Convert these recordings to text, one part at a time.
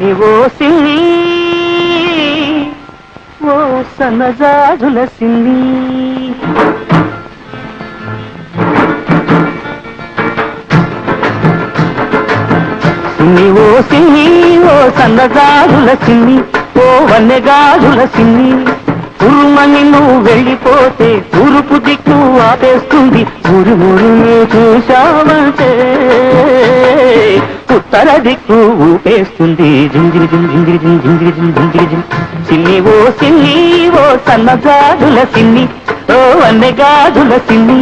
సిన్ని ఓ సిన్ని ఓ సన్నజాజుల సిల్లి సిన్ని. ఓ సిన్ని ఓ సన్నజాజుల సిన్ని ఓ వన్నెగాజుల సిన్ని. ఉరుమని నువ్వు వెళ్ళిపోతే తూర్పు దిక్కు ఆపేస్తుంది. ఊరు చూశావా? చూశావంటే ఉత్తర దిక్కు ఊపేస్తుంది జింజిరి జిం జింజిరి జిం జింజిరి జిం జింజిరి. జిం సిన్ని ఓ సిన్ని ఓ సన్నజాజుల సిన్ని ఓ వన్నెగాజుల సిన్ని.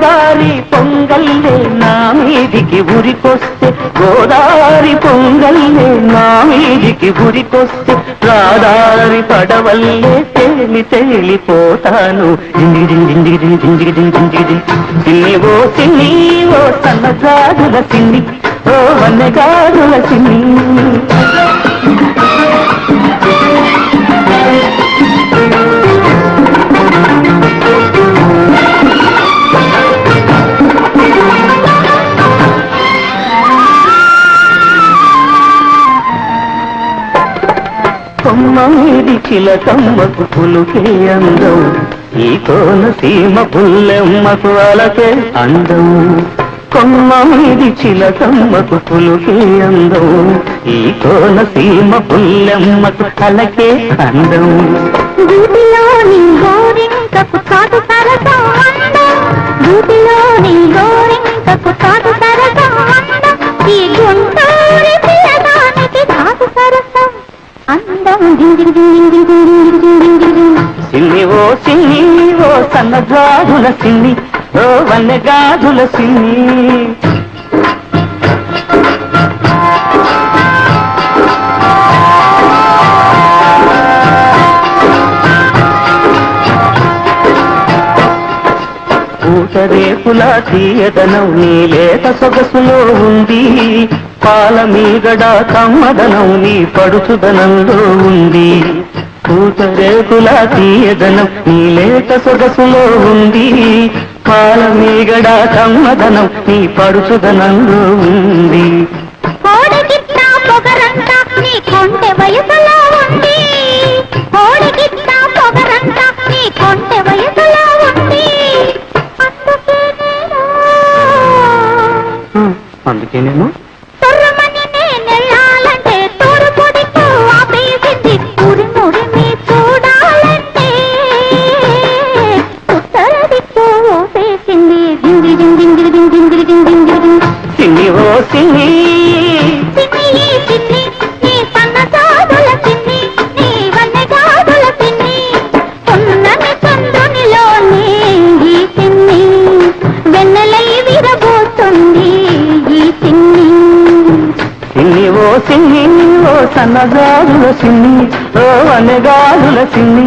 గోదావరి పొంగల్లే నా మీదికి ఉరికొస్తే గోదావరి పొంగల్లే నా మీదికి ఉరికొస్తే రాదారి పడవల్లే తేలి తేలిపోతాను. సిన్ని ఓ సిన్ని ఓ సన్నగాజుల సిన్ని ఓ వన్నెగాజుల సిన్ని. కొమ్మ మీది చిలకమ్మకు పులుకే అందం. ఈ కోన సీమ పుల్లెమ్మకు అలకే అందం. కొమ్మ మీది చిలకమ్మకు పులుకే అందం. ఈ కోన సీమ పుల్లెమ్మకు అలకే అందం. గూటిలోని గోరింకకు కాదు సరసం అందం. గూటిలోని గోరింకకు సిల్లి ఓ సిల్లి ఓ సన్నగాజుల సిల్లి ఓ వన్నెగాజుల సిన్ని. పూటరేపుల తీయదనం నీ లేత సొగసులో ఉంది. పాల మీగడ కమ్మదనం నీ పడుచుదనంలో ఉంది. పూటరేపుల తీయదనం నీ లేత సొగసులో ఉంది. పాల మీగడ కమ్మదనం నీ పడుచుదనంలో ఉంది. కోడిగిట్ట పొగరంట వెన్నెలై విరబోతుంది ఈ చిన్ని. సిన్ని ఓ సిన్ని ఓ సన్నగారుల సిన్ని ఓ అనగారుల సిన్ని